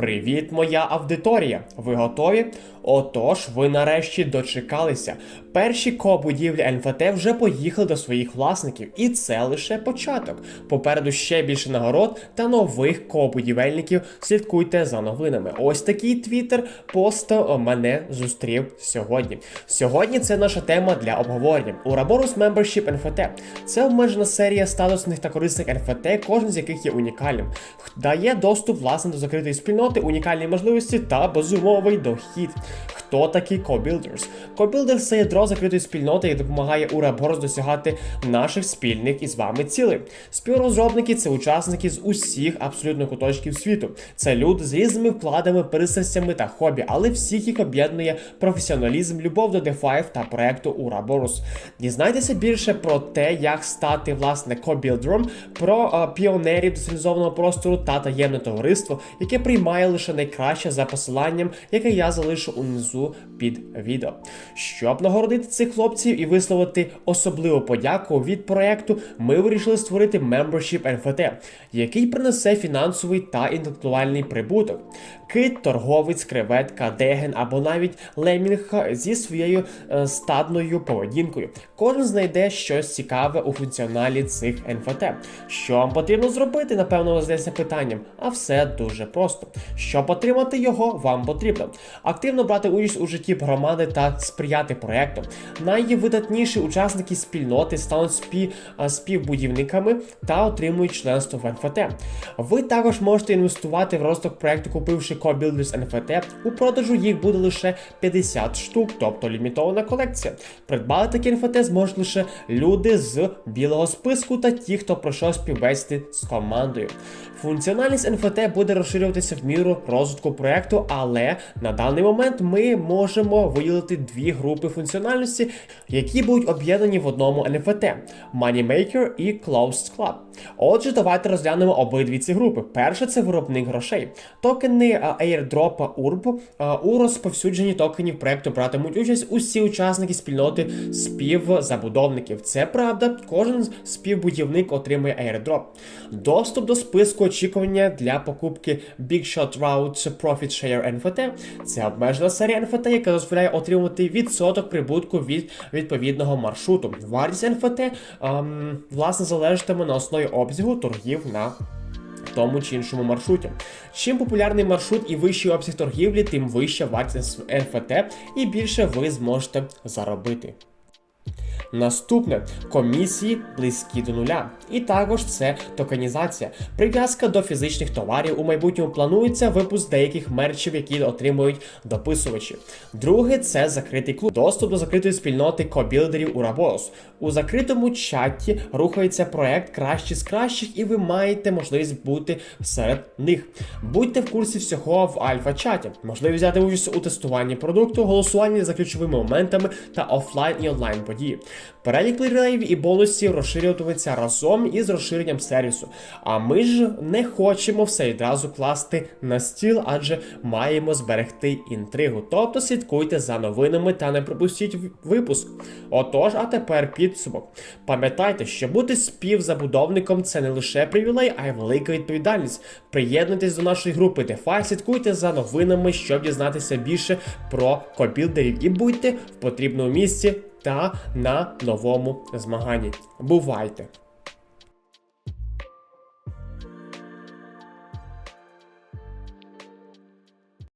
Привіт, моя аудиторія! Ви готові? Отож, ви нарешті дочекалися. Перші ко-будівлі НФТ вже поїхали до своїх власників, і це лише початок. Попереду ще більше нагород та нових ко-будівельників. Слідкуйте за новинами. Ось такий твіттер пост мене зустрів сьогодні. Сьогодні це наша тема для обговорення. Ouroboros Membership NFT. Це обмежена серія статусних та корисних NFT, кожен з яких є унікальним. Дає доступ власне до закритої спільноти, унікальні можливості та безумовий дохід. Хто такі Co-Builders? Co-Builders – це ядро закритої спільноти, яке допомагає Ouroboros досягати наших спільних із вами цілей. Співрозробники це учасники з усіх абсолютно куточків світу. Це люди з різними вкладами, пристрастями та хобі, але всіх їх об'єднує професіоналізм, любов до DeFi та проекту Ouroboros. Дізнайтеся більше про те, як стати власне co-builderом, про е, піонерів децентралізованого простору та таємне товариство, яке приймає лише найкраще за посиланням, яке я залишу унизу під відео. Щоб нагородити цих хлопців і висловити особливу подяку від проекту, ми вирішили створити Membership NFT, який принесе фінансовий та інтелектуальний прибуток. Кит, торговець, креветка, деген або навіть лемінг зі своєю е, стадною поведінкою. Кожен знайде щось цікаве у функціоналі цих NFT. Що вам потрібно зробити, напевно, ви задається питанням, а все дуже просто. Щоб отримати його, вам потрібно активно брати участь у житті громади та сприяти проекту. Найвидатніші учасники спільноти стануть спів, співбудівниками та отримують членство в NFT. Ви також можете інвестувати в розвиток проекту, купивши Co-Builders NFT. У продажу їх буде лише 50 штук, тобто лімітована колекція. Придбати такі NFT зможуть лише люди з білого списку та ті, хто пройшов співбесіди з командою. Функціональність NFT буде розширюватися в міру розвитку проекту, але на даний момент ми можемо виділити дві групи функціональності, які будуть об'єднані в одному NFT – Moneymaker і Closed Club. Отже, давайте розглянемо обидві ці групи. Перше це виробник грошей. Токени а, airdrop URB у розповсюдженні токенів проекту братимуть участь усі учасники спільноти співзабудовників. Це правда, кожен співбудівник отримує airdrop. Доступ до списку очікування для покупки Big Shot Route Profit Share NFT. Це обмежена серія NFT, яка дозволяє отримати відсоток прибутку від відповідного маршруту. Вартість NFT ем, власне залежатиме на основі обсягу торгів на тому чи іншому маршруті. Чим популярний маршрут і вищий обсяг торгівлі, тим вища вартість NFT і більше ви зможете заробити. Наступне комісії близькі до нуля. І також це токенізація. Прив'язка до фізичних товарів у майбутньому планується випуск деяких мерчів, які отримують дописувачі. Друге це закритий клуб. Доступ до закритої спільноти кобілдерів Ouroboros. У закритому чаті рухається проект кращі з кращих, і ви маєте можливість бути серед них. Будьте в курсі всього в альфа-чаті. Можливість взяти участь у тестуванні продукту, голосуванні за ключовими моментами та офлайн і онлайн події. Перелік плеєрів і бонусів розширюватиметься разом із розширенням сервісу. А ми ж не хочемо все відразу класти на стіл, адже маємо зберегти інтригу. Тобто слідкуйте за новинами та не пропустіть випуск. Отож, а тепер підсумок. Пам'ятайте, що бути співзабудовником це не лише привілей, а й велика відповідальність. Приєднуйтесь до нашої групи DeFi, слідкуйте за новинами, щоб дізнатися більше про кобілдерів і будьте в потрібному місці та на новому змаганні. Бувайте!